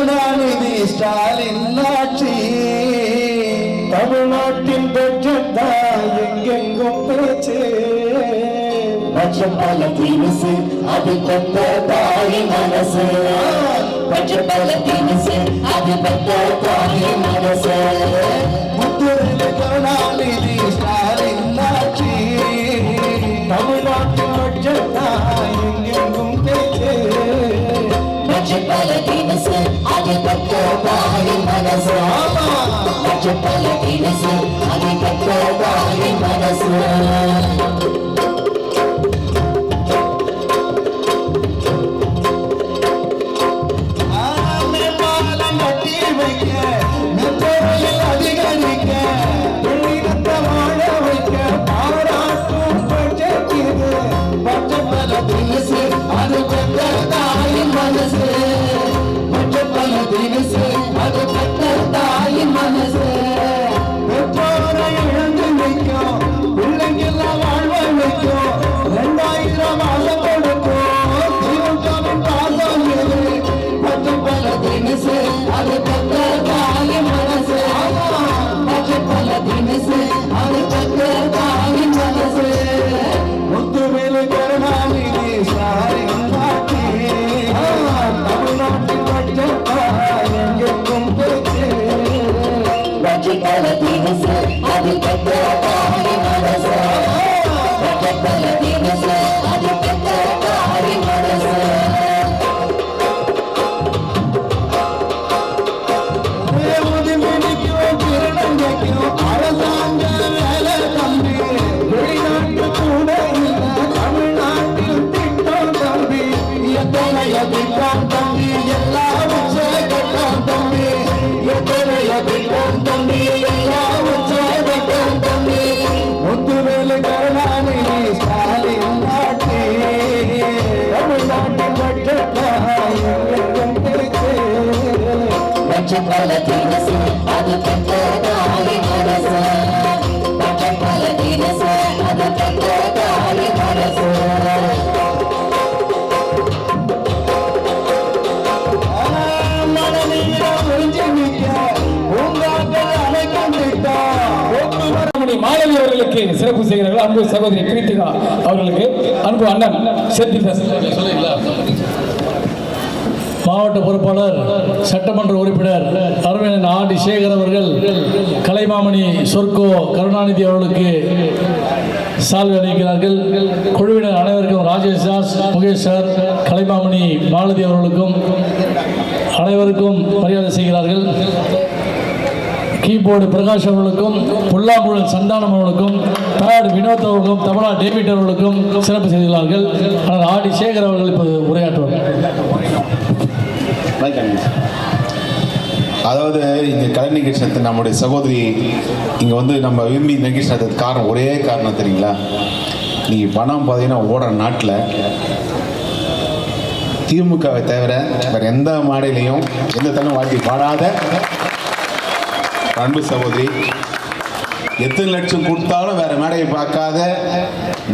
கருணாநிதி ஸ்டாலின் ஆட்சி. தமிழ்நாட்டின் பெற்றதால் எங்கெங்கும் பேச்சு? பச்சப்பல தினசு அது பத்த தாய் மனசு. பச்சப்பல தினசு அது பத்த தாய் மனசு. முத்துரில் காணாம தாய் மனசு. பட்சம் மாலவி அவர்களுக்கு சிறப்பு செய்கிறார்கள். அன்பு சகோதரி கிருத்திகா அவர்களுக்கு அன்பு அண்ணன் சொல்லுங்களா மாவட்ட பொறுப்பாளர் சட்டமன்ற உறுப்பினர் அரவிந்தன் ஆண்டி சேகர் அவர்கள் கலைமாமணி சொர்க்கோ கருணாநிதி அவர்களுக்கு சால்வை அளிக்கிறார்கள் குழுவினர் அனைவருக்கும் ராஜேஷ் தாஸ் முகேஷ் சார் கலைமாமணி மாலதி அவர்களுக்கும் அனைவருக்கும் மரியாதை செய்கிறார்கள். கீபோர்டு பிரகாஷ் அவர்களுக்கும் புல்லாங்குழல் சந்தானம் அவர்களுக்கும் பேட் வினோத் அவர்களுக்கும் தமிழா டேவிட் அவர்களுக்கும் சிறப்பு செய்துள்ளார்கள் ஆனால் ஆடி சேகர் அவர்கள் இப்போது உரையாற்றுவார். அதாவது இங்கே கலை நிகழ்ச்சி நடத்த நம்முடைய சகோதரி இங்கே வந்து நம்ம விரும்பி நிகழ்ச்சி நடத்துறதுக்கு காரணம் ஒரே காரணம் தெரியுங்களா? நீங்கள் பணம் பார்த்தீங்கன்னா ஓடுற நாட்டில் திமுகவை தவிர வேறு எந்த மாடையிலையும் எந்த தன்னும் வாழ்க்கை பாடாத அன்பு சகோதரி எத்தனை லட்சம் கொடுத்தாலும் வேற மேடையை பார்க்காத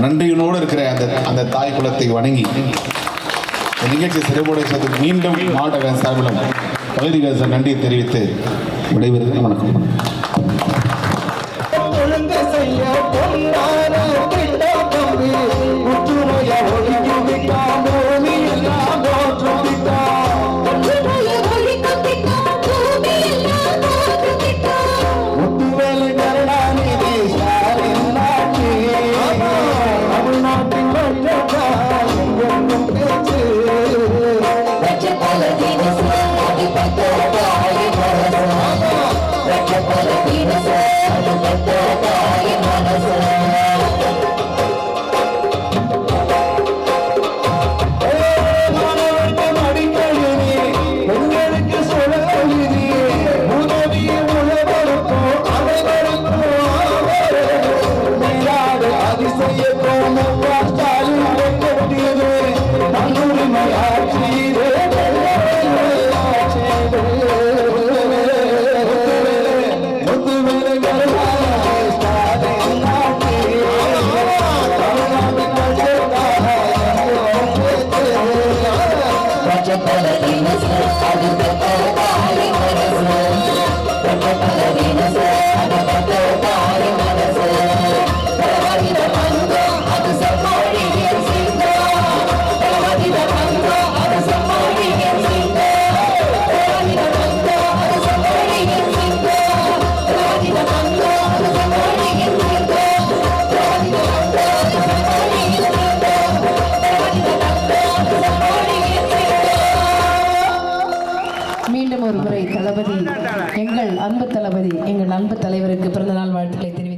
நன்றியினோடு இருக்கிற அந்த அந்த தாய் குலத்தை வணங்கி நிகழ்ச்சி சிறப்புடைய மீண்டும் மாவட்ட சார்பிலும் பகுதிகள் நன்றியை தெரிவித்து விடைபெறுகிறேன். வணக்கம். தளபதி. எங்கள் அன்பு தளபதி எங்கள் அன்பு தலைவருக்கு பிறந்தநாள் வாழ்த்துக்களை தெரிவித்து